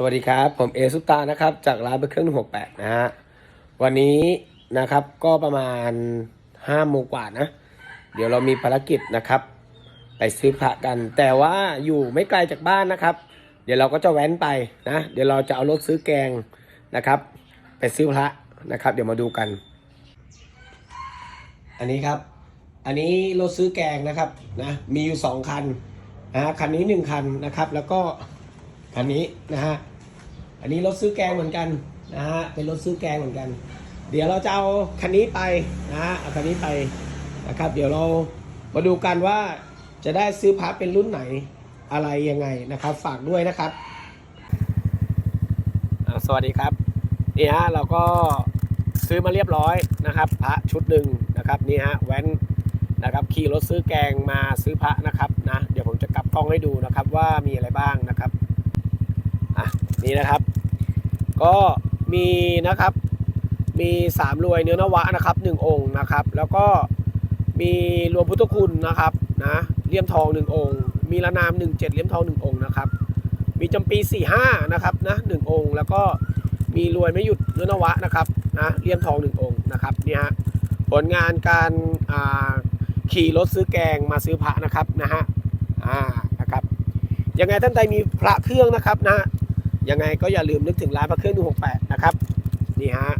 สวัสดีครับ ผมเอซุปตานะครับ จากร้านเบอร์เครื่องหกแปดนะฮะวันนี้นะครับก็ประมาณห้าโมงกว่านะ เดี๋ยวเรามีภารกิจนะครับ ไปซื้อพระกัน แต่ว่าอยู่ไม่ไกลจากบ้านนะครับ เดี๋ยวเราก็จะแว้นไปนะ เดี๋ยวเราจะเอารถซื้อแกงนะครับ ไปซื้อพระนะครับ เดี๋ยวมาดูกัน อันนี้ครับ อันนี้รถซื้อแกงนะครับนะมีอยู่สองคันนะคันนี้หนึ่งคันนะครับ แล้วก็ คันนี้นะฮะ อันนี้รถซื้อแกงเหมือนกันนะฮะ เป็นรถซื้อแกงเหมือนกัน เดี๋ยวเราจะเอาคันนี้ไปนะฮะ เอาคันนี้ไปนะครับ เดี๋ยวเรามาดูกันว่าจะได้ซื้อพระเป็นรุ่นไหนอะไรยังไงนะครับ ฝากด้วยนะครับ สวัสดีครับนี่ฮะเราก็ซื้อมาเรียบร้อยนะครับพระชุดหนึ่งนะครับนี่ฮะแว้นนะครับขี่รถซื้อแกงมาซื้อพระนะครับนะเดี๋ยวผมจะกลับกล้องให้ดูนะครับว่ามีอะไรบ้างนะครับ นี่นะครับ ก็มีนะครับ มีสามรวยเนื้อนวะนะครับหนึ่งองค์นะครับ แล้วก็มีรวมพุทธคุณนะครับนะเลี่ยมทองหนึ่งองค์ มีละนามหนึ่งเจ็ดเลี่ยมทองหนึ่งองค์นะครับ มีจำปีสี่ห้านะครับนะหนึ่งองค์ แล้วก็มีรวยไม่หยุดเนื้อนวะนะครับนะเลี่ยมทองหนึ่งองค์นะครับเนี่ยฮะผลงานการขี่รถซื้อแกงมาซื้อพระนะครับนะฮะอ่านะครับยังไงท่านใดมีพระเครื่องนะครับนะ ยังไงก็อย่าลืมนึกถึงร้านพระเครื่องหนึ่งหกแปดนะครับ นี่ฮะ